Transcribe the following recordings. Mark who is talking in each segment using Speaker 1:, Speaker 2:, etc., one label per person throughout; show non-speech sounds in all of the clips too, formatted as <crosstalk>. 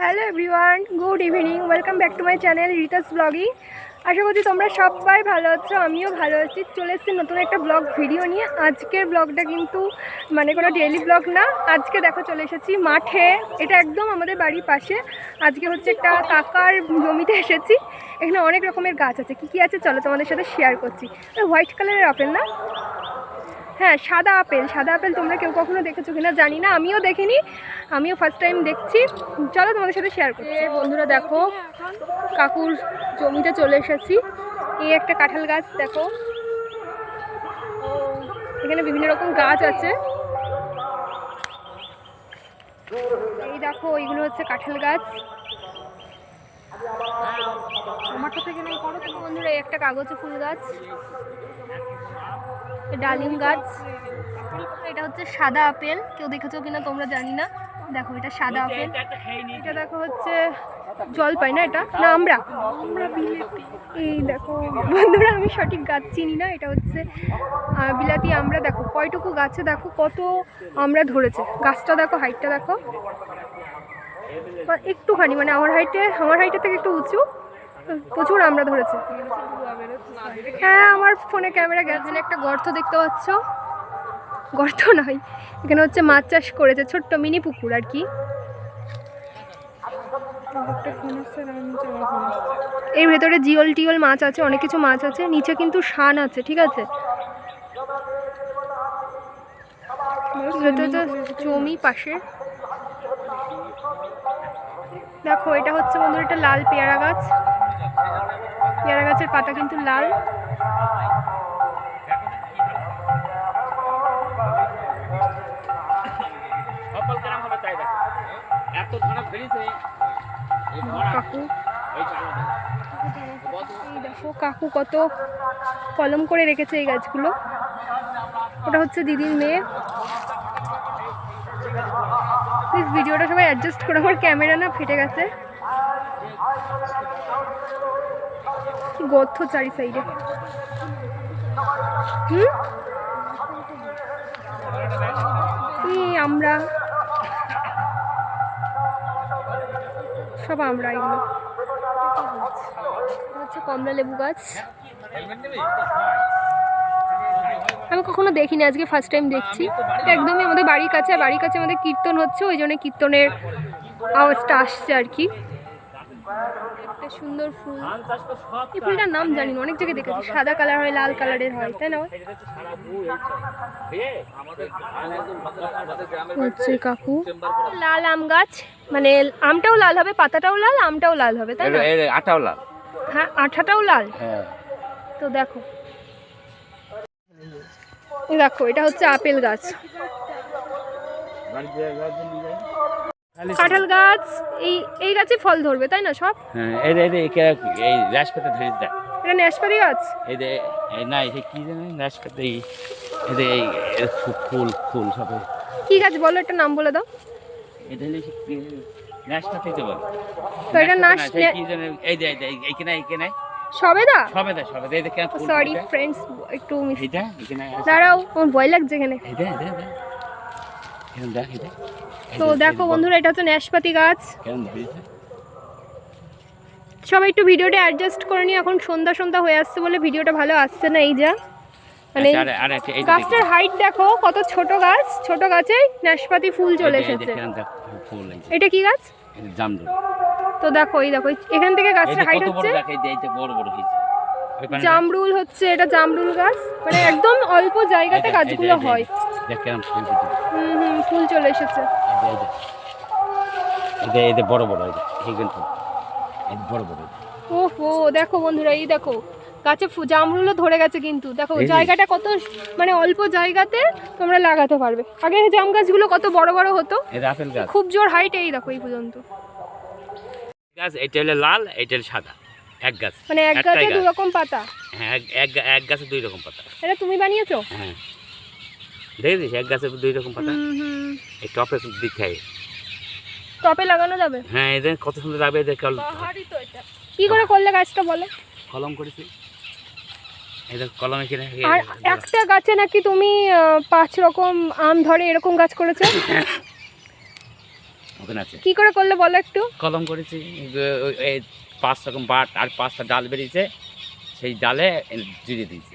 Speaker 1: Hello everyone good evening welcome back to my channel Rita's blogging আশা করছি তোমরা সবাই ভালো আছো, আমিও ভালো আছি। চলে এসেছি নতুন একটা ব্লগ ভিডিও নিয়ে। আজকের ব্লগটা কিন্তু মানে কোনো ডেইলি ব্লগ না। আজকে দেখো চলে এসেছি মাঠে। এটা একদম আমাদের বাড়ির পাশে। আজকে হচ্ছে একটা কাকার জমিতে এসেছি। এখানে অনেক রকমের গাছ আছে। কী কী আছে চলো তোমাদের সাথে শেয়ার করছি। হোয়াইট কালারের আপেল না? হ্যাঁ সাদা আপেল। সাদা আপেল তোমরা কেউ কখনো দেখেছ কিনা জানি না, আমিও দেখিনি। আমিও ফার্স্ট টাইম দেখছি। চলো তোমাদের সাথে শেয়ার করছি। বন্ধুরা দেখো, কাকুর জমিতে চলে এসেছি। এই একটা কাঁঠাল গাছ, দেখো। এখানে বিভিন্ন রকম গাছ আছে। এই দেখো, এইগুলো হচ্ছে কাঁঠাল গাছ। আমারটা থেকে নেই করো বন্ধুরা, এই একটা কাগজে ফুল গাছ। ডালিম গাছ। এটা হচ্ছে সাদা আপেল। কেউ দেখেছ কিনা তোমরা জানি না। দেখো এটা সাদা আপেল। এটা দেখো হচ্ছে জলপাই না এটা? না আমরা। এই দেখো বন্ধুরা আমি সঠিক গাছ চিনি না। এটা হচ্ছে বিলাতি আমরা। দেখো কয়টুকু গাছে দেখো কত আমরা ধরেছে। গাছটা দেখো হাইটটা দেখো। একটুখানি মানে আমার হাইটে আমার হাইটের থেকে একটু উঁচু। প্রচুর আমরা ধরেছে। হ্যাঁ আমার ফোনে ক্যামেরা গেছে। একটা গর্ত দেখতে পাচ্ছ? গর্ত নয়, এখানে হচ্ছে মাছ চাষ করেছে, ছোট্ট মিনি পুকুর আর কি। এর ভেতরে জিওল টিওল মাছ আছে, অনেক কিছু মাছ আছে, নিচে কিন্তু শান আছে, ঠিক আছে? জমি পাশে। দেখো, এটা হচ্ছে বন্ধুরা একটা লাল পেয়ারা গাছ। পেয়ারা গাছের পাতা কিন্তু লাল। কাকু। দেখো কাকু কত কলম করে রেখেছে এই গাছগুলো। ওটা হচ্ছে দিদির মেয়ে প্লিজ ভিডিওটা সবাই অ্যাডজাস্ট করে আমার ক্যামেরা না ফেটে গেছে। কি চারি সাইডে হুম আমরা। সব আমরা এগুলো। হচ্ছে কমলা লেবু গাছ। আমি কখনো দেখিনি, আজকে ফার্স্ট টাইম দেখছি। একদমই আমাদের বাড়ির কাছে বাড়ির কাছে আমাদের কীর্তন হচ্ছে, ওই জন্য কীর্তনের আওয়াজটা আসছে আর কি। একটা সুন্দর ফুল। এই ফুলটার নাম জানি না অনেক জায়গায় দেখেছি। সাদা কালার হয় লাল কালারের হয় তাই না?
Speaker 2: হচ্ছে
Speaker 1: কাকু। লাল আম গাছ মানে আমটাও লাল হবে পাতাটাও লাল আমটাও লাল হবে তাই না?
Speaker 2: আটাও লাল।
Speaker 1: হ্যাঁ আঠাটাও লাল?
Speaker 2: হ্যাঁ।
Speaker 1: তো দেখো। দেখো এটা হচ্ছে আপেল গাছ। কাঁঠাল গাছ এই এই গাছে ফল ধরবে তাই না সব?
Speaker 2: হ্যাঁ এই এই এই রাজপাতা ধরে দেয়
Speaker 1: এটা ন্যাশপাতি গাছ?
Speaker 2: এই যে এই না এই কি জানি রাজপাতা এই এই যে এই এই ফুল ফুল সব
Speaker 1: কি গাছ বলো একটা নাম বলে দাও।
Speaker 2: এটা হলে নাশপাতি তো বলে।
Speaker 1: তো এটা নাশ
Speaker 2: নাশপাতা কি জানি এই যে এই যে এইখানে এইখানে
Speaker 1: সবেদা
Speaker 2: সবে দা সবে দা এই যে কেন
Speaker 1: সরি ফ্রেন্ডস একটু মিস দাঁড়াও আমার ভয় লাগছে এখানে।
Speaker 2: এই দে, এই দে, এই দে। এরম দেখ, এই দে। এই
Speaker 1: তো দেখো বন্ধুরা এটা হচ্ছে ন্যাশপাতি গাছ। সবাই একটু ভিডিওটা অ্যাডজাস্ট করে নিই এখন সন্ধ্যা সন্ধ্যা হয়ে আসছে বলে ভিডিওটা ভালো আসছে না এই যা। মানে
Speaker 2: আচ্ছা,
Speaker 1: গাছটার হাইট দেখো কত ছোট গাছ ছোট গাছে নাশপাতি ফুল চলে এসেছে। এটা কি গাছ?
Speaker 2: জামরুল।
Speaker 1: তো দেখো এই দেখো এখান থেকে গাছটার হাইট হচ্ছে।
Speaker 2: বড় বড় হয়েছে।
Speaker 1: জামরুল হচ্ছে এটা জামরুল গাছ মানে একদম অল্প জায়গাতে গাছগুলো হয় হুম হুম ফুল চলে এসেছে
Speaker 2: যে বড়
Speaker 1: ওহো দেখো বন্ধুরা এই দেখো গাছে জামরুলও ধরে গেছে কিন্তু দেখো জায়গাটা কত মানে অল্প জায়গাতে তোমরা লাগাতে পারবে আগে জাম গাছগুলো কত বড় বড় হতো খুব জোর হাইট এই দেখো এই পর্যন্ত
Speaker 2: গাছ হলো লাল হলো সাদা এক গাছ।
Speaker 1: মানে এক গাছে দু
Speaker 2: গাছ।
Speaker 1: রকম পাতা?
Speaker 2: হ্যাঁ এক- এক গাছে দুই রকম পাতা।
Speaker 1: এটা তুমি বানিয়েছো?
Speaker 2: হ্যাঁ। দেখেছিস এক গাছে দুই রকম পাতা? এই টপে দিতে হয়
Speaker 1: টপে লাগানো যাবে?
Speaker 2: হ্যাঁ এদের কত সুন্দর লাগবে এদের কল
Speaker 1: কি করে করলে গাছটা বলে?
Speaker 2: কলম করেছি। এদের কলমে কিনে
Speaker 1: আর একটা গাছে নাকি তুমি পাঁচ রকম আম ধরে এরকম গাছ করেছ?
Speaker 2: ওখানে আছে।
Speaker 1: কি করে করলে বলো একটু?
Speaker 2: কলম করেছি এই পাঁচ রকম বাট আর পাঁচটা ডাল বেরিয়েছে সেই ডালে জুড়ে দিয়েছি।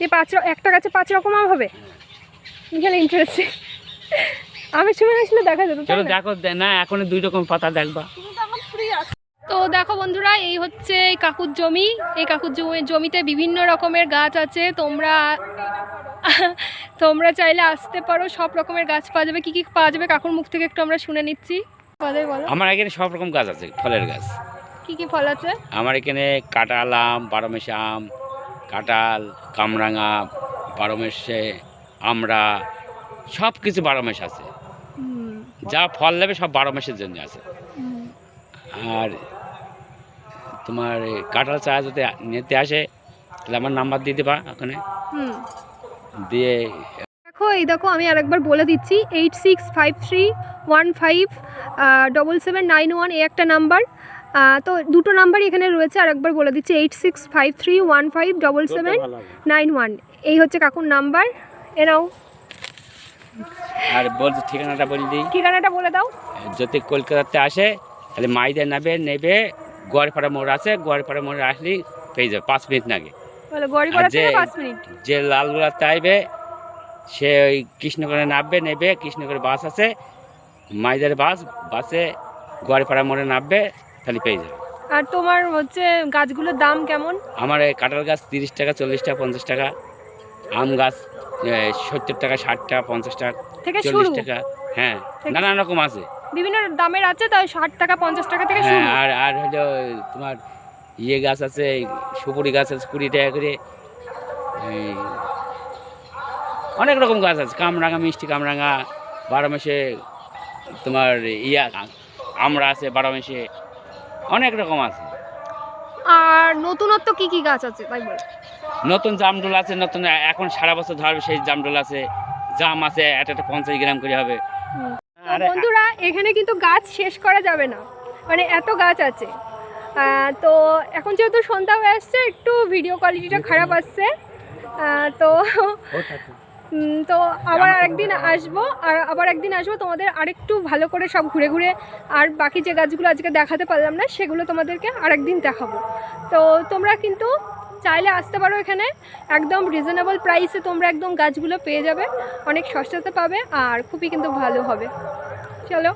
Speaker 1: এই পাঁচ একটা গাছে পাঁচ রকম আম হবে? বিশাল ইন্টারেস্টিং আমি সময় আসলে দেখা যেত
Speaker 2: চলো দেখো দে- না এখন দুই রকম পাতা দেখবা।
Speaker 1: তো দেখো বন্ধুরা এই হচ্ছে এই কাকুর জমি। এই কাকুর জমিতে বিভিন্ন রকমের গাছ আছে। তোমরা <laughs> তোমরা চাইলে আসতে পারো সব রকমের গাছ পাওয়া যাবে। কি কি পাওয়া যাবে? কাকুর মুখ থেকে একটু আমরা শুনে নিচ্ছি।
Speaker 2: আমার এখানে সব রকম গাছ আছে ফলের গাছ।
Speaker 1: কি কি ফল আছে?
Speaker 2: আমার এখানে কাঁঠাল আম বারোমেশে আম কাঁঠাল কামরাঙা বারোমেশে আমরা সব কিছু বারোমেশ আছে যা ফল নেবে সব বারো মাসের জন্য আছে। আর তোমার কাঁঠাল চা যদি নিতে আসে তাহলে আমার নাম্বার দিয়ে দেবা ওখানে। দিয়ে
Speaker 1: দেখো এই দেখো আমি আরেকবার বলে দিচ্ছি eight six five three one five double seven nine one এই একটা নাম্বার। তো দুটো নাম্বারই এখানে রয়েছে আর একবার বলে দিচ্ছি eight six five three one five double seven nine one এই হচ্ছে কাকুর নাম্বার এ নাও
Speaker 2: আর বলছি ঠিকানাটা বলে দিই।
Speaker 1: ঠিকানাটা বলে দাও।
Speaker 2: যদি কলকাতাতে আসে তাহলে মাইদের নেবে নেবে গোয়ারপাড়া মোড় আছে গোয়ারপাড়া মোড়ে আসলেই পেয়ে যাবে পাঁচ মিনিট লাগে যে- লালগোলাতে আইবে সে ওই কৃষ্ণগড়ে নামবে নেবে কৃষ্ণগড়ে বাস আছে মাইদের বাস বাসে গোয়ারপাড়া মোড়ে নামবে তাহলে পেয়ে যাবে।
Speaker 1: আর তোমার হচ্ছে গাছগুলোর দাম কেমন?
Speaker 2: আমার এই কাঁঠাল গাছ তিরিশ টাকা চল্লিশ টাকা পঞ্চাশ টাকা। আম গাছ সত্তর টাকা ষাট টাকা পঞ্চাশ টাকা
Speaker 1: থেকে শুরু?
Speaker 2: চল্লিশ টাকা। হ্যাঁ নানান রকম আছে।
Speaker 1: বিভিন্ন দামের আছে তাই ষাট টাকা পঞ্চাশ টাকা থেকে শুরু।
Speaker 2: হ্যাঁ আর আর হলো তোমার ইয়ে গাছ আছে সুপুরি গাছ আছে কুড়ি টাকা করে। এই অনেক রকম গাছ আছে কামরাঙা মিষ্টি কামরাঙা বারো মাসে তোমার ইয়া আমরা আছে বারো মাসে অনেক রকম আছে।
Speaker 1: আর নতুনত্ব কি কি গাছ আছে? তাই বল।
Speaker 2: নতুন জামডোল আছে নতুন এখন সারা বছর ধরবে সেই জামডোল আছে। জাম আছে একটা একটা পঞ্চাশ গ্রাম করে হবে।
Speaker 1: বন্ধুরা এখানে কিন্তু গাছ শেষ করা যাবে না। মানে এত গাছ আছে। তো এখন যেহেতু সন্ধ্যা হয়ে আসছে একটু ভিডিও কোয়ালিটিটা খারাপ আসছে। তো তো আবার আরেকদিন আসব, আর আবার একদিন আসব, তোমাদের আরেকটু ভালো করে সব ঘুরে ঘুরে, আর বাকি যে গাছগুলো আজকে দেখাতে পারলাম না, সেগুলো তোমাদেরকে আরেকদিন দেখাবো। তো তোমরা কিন্তু চাইলে আসতে পারো এখানে, একদম রিজনেবল প্রাইসে তোমরা একদম গাছগুলো পেয়ে যাবে, অনেক সস্তাতে পাবে, আর খুবই কিন্তু ভালো হবে। চলো।